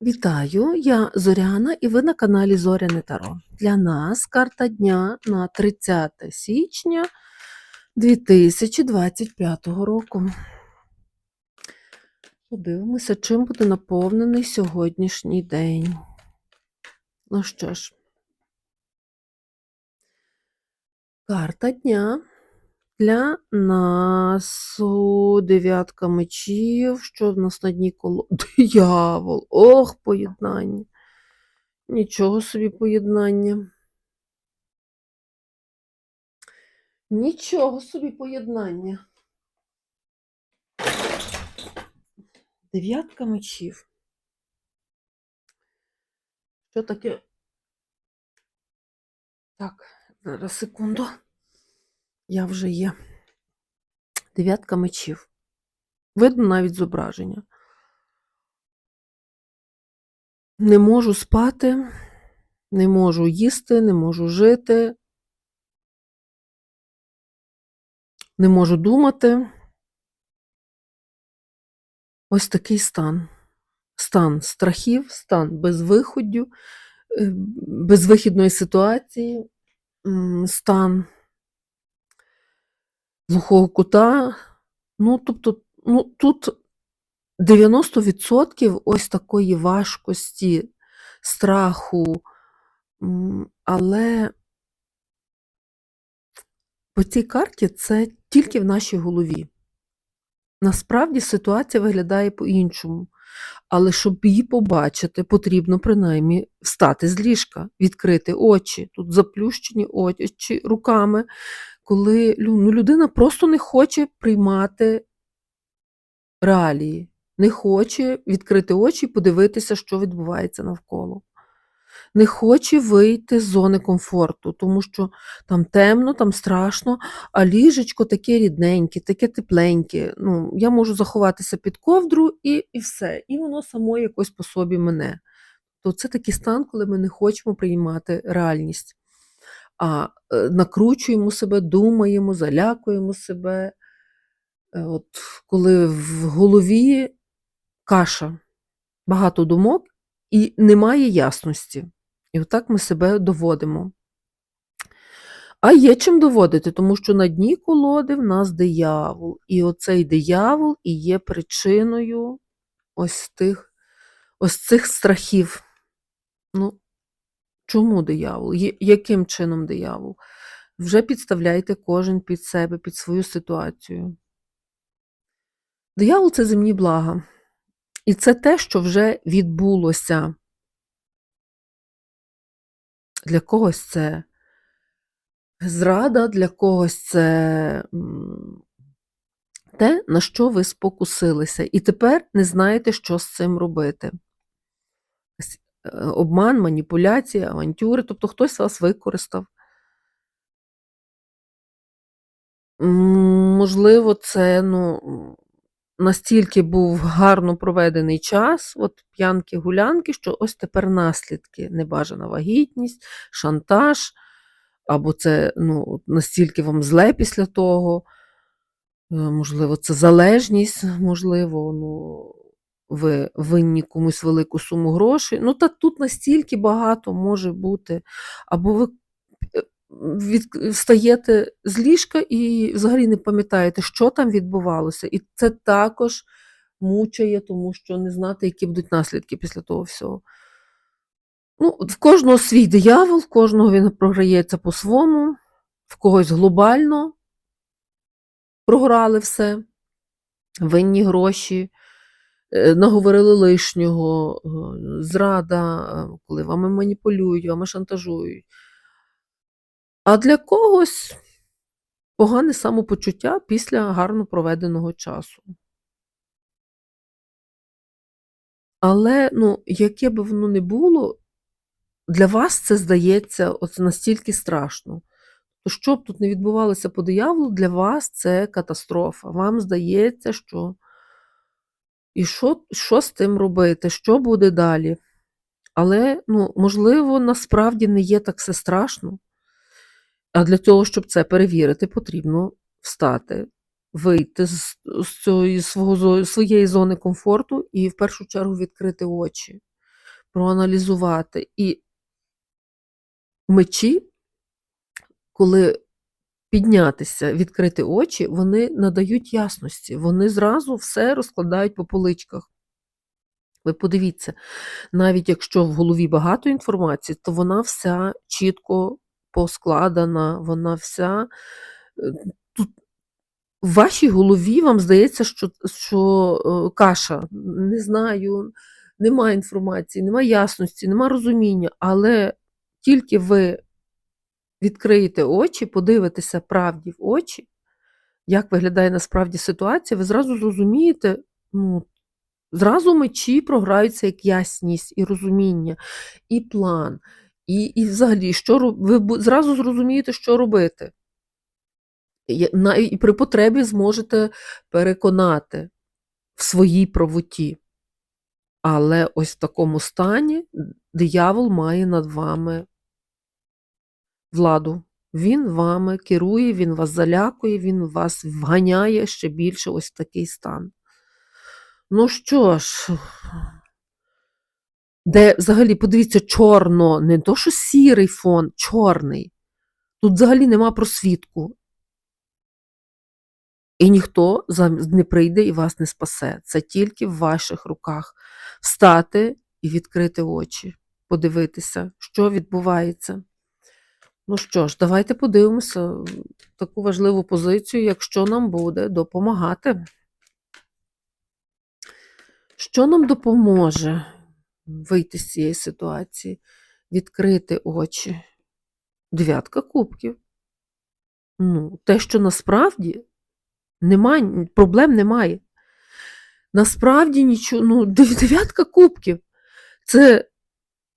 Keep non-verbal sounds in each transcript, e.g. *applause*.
Вітаю, я Зоряна і ви на каналі Зоряне Таро. Для нас карта дня на 30 січня 2025 року. Подивимося, чим буде наповнений сьогоднішній день. Ну що ж, карта дня для нас дев'ятка мечів, що в нас на дні коло. *laughs* Диявол! Ох, поєднання. Нічого собі поєднання. Нічого собі поєднання. Дев'ятка мечів. Що таке? Так, зараз секунду. Я вже є. Дев'ятка мечів. Видно навіть зображення. Не можу спати, не можу їсти, не можу жити, не можу думати. Ось такий стан. Стан страхів, стан безвиходю, е, безвихідної ситуації, стан глухого кута. Ну, тобто, ну, тут 90% ось такої важкості, страху, але по цій карті це тільки в нашій голові. Насправді ситуація виглядає по-іншому. Але щоб її побачити, потрібно принаймні встати з ліжка, відкрити очі. Тут заплющені очі руками, коли ну, людина просто не хоче приймати реалії, не хоче відкрити очі і подивитися, що відбувається навколо. Не хоче вийти з зони комфорту, тому що там темно, там страшно, а ліжечко таке рідненьке, таке тепленьке. Ну, я можу заховатися під ковдру і, і все. І воно само якось по собі мене. То це такий стан, коли ми не хочемо приймати реальність, а е, накручуємо себе, думаємо, залякуємо себе. Е, От коли в голові каша, багато думок і немає ясності. І отак ми себе доводимо. А є чим доводити, тому що на дні колоди в нас диявол. І оцей диявол і є причиною ось тих, ось цих страхів. Ну, чому диявол? Яким чином диявол? Вже підставляйте кожен під себе, під свою ситуацію. Диявол це земні блага. І це те, що вже відбулося. Для когось це зрада, для когось це те, на що ви спокусилися, і тепер не знаєте, що з цим робити. Е, Обман, маніпуляції, авантюри, тобто хтось вас використав. Можливо, це ну, настільки був гарно проведений час, от п'янки, гулянки, що ось тепер наслідки, небажана вагітність, шантаж, або це ну, настільки вам зле після того, е, можливо, це залежність, можливо, ну, ви винні комусь велику суму грошей. Ну, та тут настільки багато може бути, або ви е, від, встаєте з ліжка і взагалі не пам'ятаєте, що там відбувалося. І це також мучає, тому що не знати, які будуть наслідки після того всього. Ну, в кожного свій диявол, в кожного він програється по-своєму, в когось глобально програли все, винні гроші, наговорили лишнього, е, зрада, е, коли вами маніпулюють, вами шантажують. А для когось погане самопочуття після гарно проведеного часу. Але, ну, яке би воно не було, для вас це здається от настільки страшно. То що б тут не відбувалося по дияволу, для вас це катастрофа. Вам здається, що і що, що з тим робити, що буде далі. Але, ну, можливо, насправді не є так все страшно. А для того, щоб це перевірити, потрібно встати, вийти з, з цієї свого, своєї зони комфорту і в першу чергу відкрити очі. проаналізувати. І мечі, коли піднятися, відкрити очі, вони надають ясності, вони зразу все розкладають по поличках. Ви подивіться, навіть якщо в голові багато інформації, то вона вся чітко поскладена, вона вся е, тут в вашій голові вам здається, що, що е, каша, не знаю, немає інформації, немає ясності, немає розуміння, але тільки ви відкриєте очі, подивитеся правді в очі, як виглядає насправді ситуація, ви зразу зрозумієте, ну, зразу мечі програються як ясність і розуміння, і план, і, і взагалі, що ви зразу зрозумієте, що робити. І при потребі зможете переконати в своїй правоті. Але ось в такому стані диявол має над вами владу. Він вами керує, він вас залякує, він вас вганяє ще більше ось в такий стан. Ну що ж, де взагалі, подивіться, чорно, не то, що сірий фон, чорний. Тут взагалі нема просвітку. І ніхто не прийде і вас не спасе. Це тільки в ваших руках. Встати і відкрити очі, подивитися, що відбувається. Ну що ж, давайте подивимося таку важливу позицію, якщо нам буде допомагати. Що нам допоможе вийти з цієї ситуації, відкрити очі? Дев'ятка кубків. Ну, те, що насправді немає, проблем немає. Насправді нічого, ну, дев'ятка кубків. Це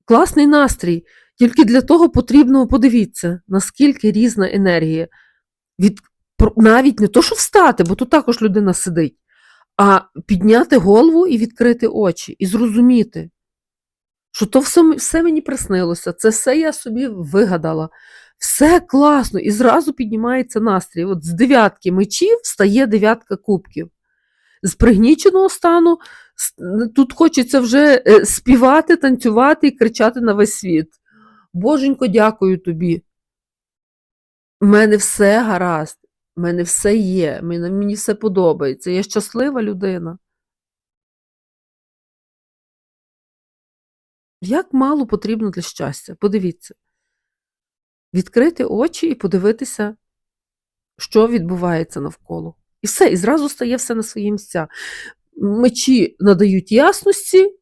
класний настрій. Тільки для того потрібно подивіться, наскільки різна енергія. Від, навіть не то, що встати, бо тут також людина сидить, а підняти голову і відкрити очі, і зрозуміти, що то все, все мені приснилося, це все я собі вигадала. Все класно, і зразу піднімається настрій. От з дев'ятки мечів стає дев'ятка кубків. З пригніченого стану тут хочеться вже е, співати, танцювати і кричати на весь світ. Боженько, дякую тобі. У мене все гаразд, у мене все є, мені, все подобається. Я щаслива людина. Як мало потрібно для щастя? Подивіться. Відкрити очі і подивитися, що відбувається навколо. І все, і зразу стає все на свої місця. Мечі надають ясності,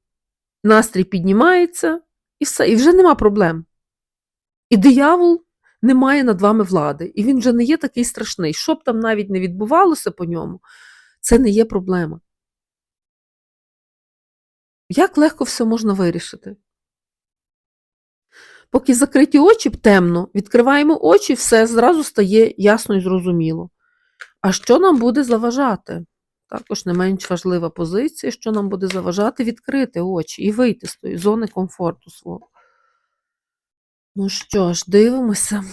настрій піднімається, і все, і вже нема проблем. І диявол не має над вами влади, і він вже не є такий страшний. Що б там навіть не відбувалося по ньому, це не є проблема. Як легко все можна вирішити? Поки закриті очі темно, відкриваємо очі, все зразу стає ясно і зрозуміло. А що нам буде заважати? Також не менш важлива позиція, що нам буде заважати відкрити очі і вийти з тої зони комфорту свого. Ну що ж, дивимося.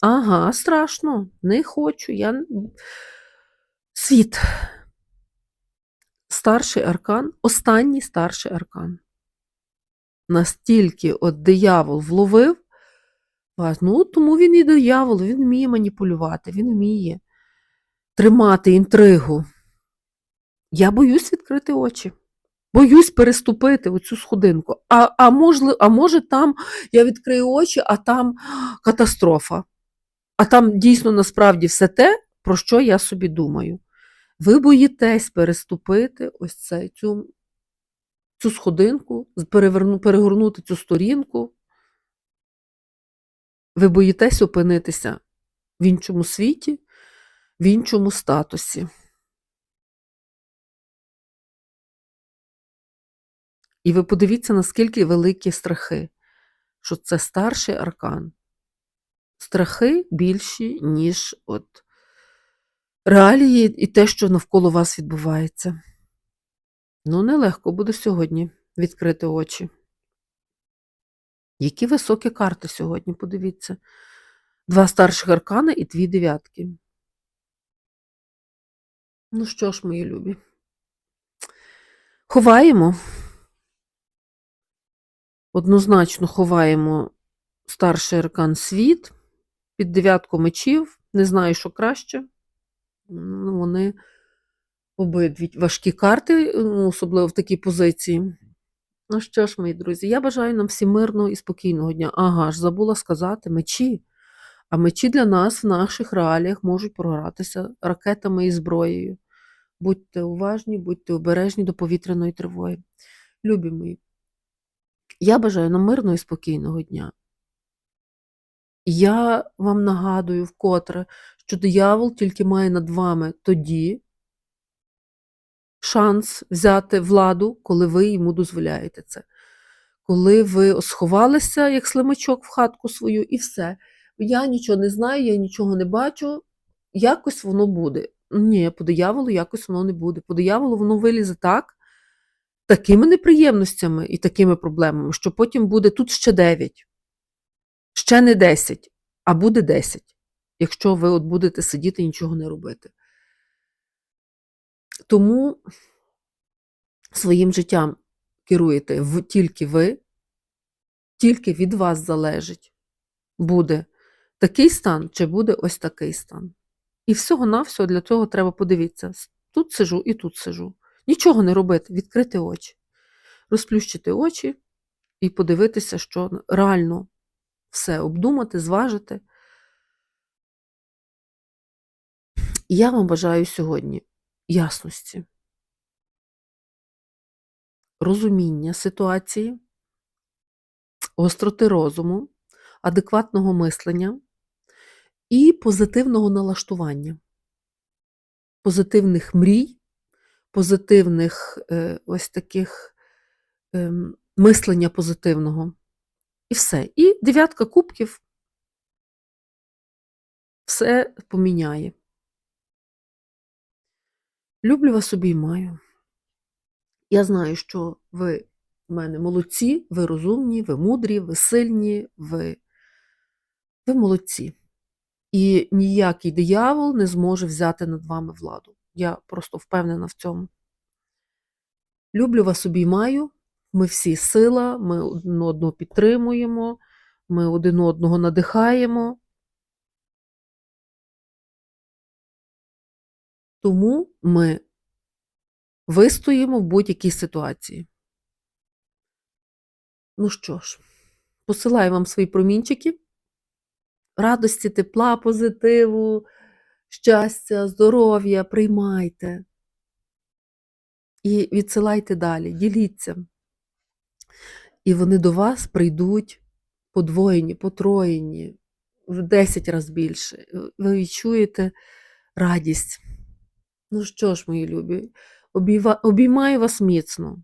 Ага, страшно, не хочу. Я... Світ. Старший аркан, останній старший аркан. Настільки от диявол вловив ну тому він і диявол, він вміє маніпулювати, він вміє тримати інтригу. Я боюсь відкрити очі. Боюсь переступити оцю сходинку. А, а, можли, а може там я відкрию очі, а там катастрофа. А там дійсно насправді все те, про що я собі думаю. Ви боїтесь переступити ось це, цю, цю сходинку, переверну, перегорнути цю сторінку. Ви боїтесь опинитися в іншому світі, в іншому статусі. І ви подивіться, наскільки великі страхи, що це старший аркан. Страхи більші, ніж от реалії і те, що навколо вас відбувається. Ну, нелегко буде сьогодні відкрити очі. Які високі карти сьогодні, подивіться. Два старших аркани і дві дев'ятки. Ну що ж, мої любі, ховаємо Однозначно ховаємо старший аркан світ під дев'ятку мечів. Не знаю, що краще. Ну, Вони обидві важкі карти, ну, особливо в такій позиції. Ну що ж, мої друзі, я бажаю нам всім мирного і спокійного дня. Ага, ж забула сказати, мечі. А мечі для нас в наших реаліях можуть програтися ракетами і зброєю. Будьте уважні, будьте обережні до повітряної тривоги. Любі мої, я бажаю нам мирного і спокійного дня. Я вам нагадую вкотре, що диявол тільки має над вами тоді шанс взяти владу, коли ви йому дозволяєте це. Коли ви сховалися, як слимачок в хатку свою, і все. Я нічого не знаю, я нічого не бачу, якось воно буде. Ні, по дияволу якось воно не буде. По дияволу воно вилізе так, такими неприємностями і такими проблемами, що потім буде тут ще 9, ще не 10, а буде 10, якщо ви от будете сидіти і нічого не робити. Тому своїм життям керуєте тільки ви, тільки від вас залежить, буде такий стан чи буде ось такий стан. І всього-навсього для цього треба подивитися. Тут сижу і тут сижу. Нічого не робити, відкрити очі, розплющити очі і подивитися, що реально все обдумати, зважити. І я вам бажаю сьогодні ясності, розуміння ситуації, гостроти розуму, адекватного мислення і позитивного налаштування, позитивних мрій, позитивних е, ось таких е, мислення позитивного. І все. І дев'ятка кубків все поміняє. Люблю вас обіймаю. Я знаю, що ви в мене молодці, ви розумні, ви мудрі, ви сильні, ви, ви молодці. І ніякий диявол не зможе взяти над вами владу. Я просто впевнена в цьому. Люблю вас обіймаю. Ми всі сила, ми один одного підтримуємо, ми один одного надихаємо. Тому ми вистоїмо в будь-якій ситуації. Ну що ж, посилаю вам свої промінчики, радості, тепла, позитиву, щастя, здоров'я, приймайте і відсилайте далі, діліться. І вони до вас прийдуть подвоєні, потроєні, в 10 разів більше. Ви відчуєте радість. Ну що ж, мої любі, обіймаю вас міцно.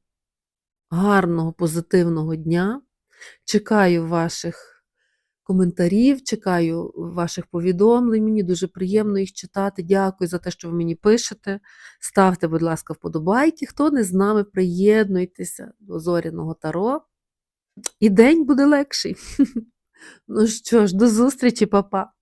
Гарного, позитивного дня. Чекаю ваших коментарів, чекаю ваших повідомлень. Мені дуже приємно їх читати. Дякую за те, що ви мені пишете. Ставте, будь ласка, вподобайки. Хто не з нами, приєднуйтеся до зоряного таро. І день буде легший. *laughs* Ну що ж, до зустрічі, папа.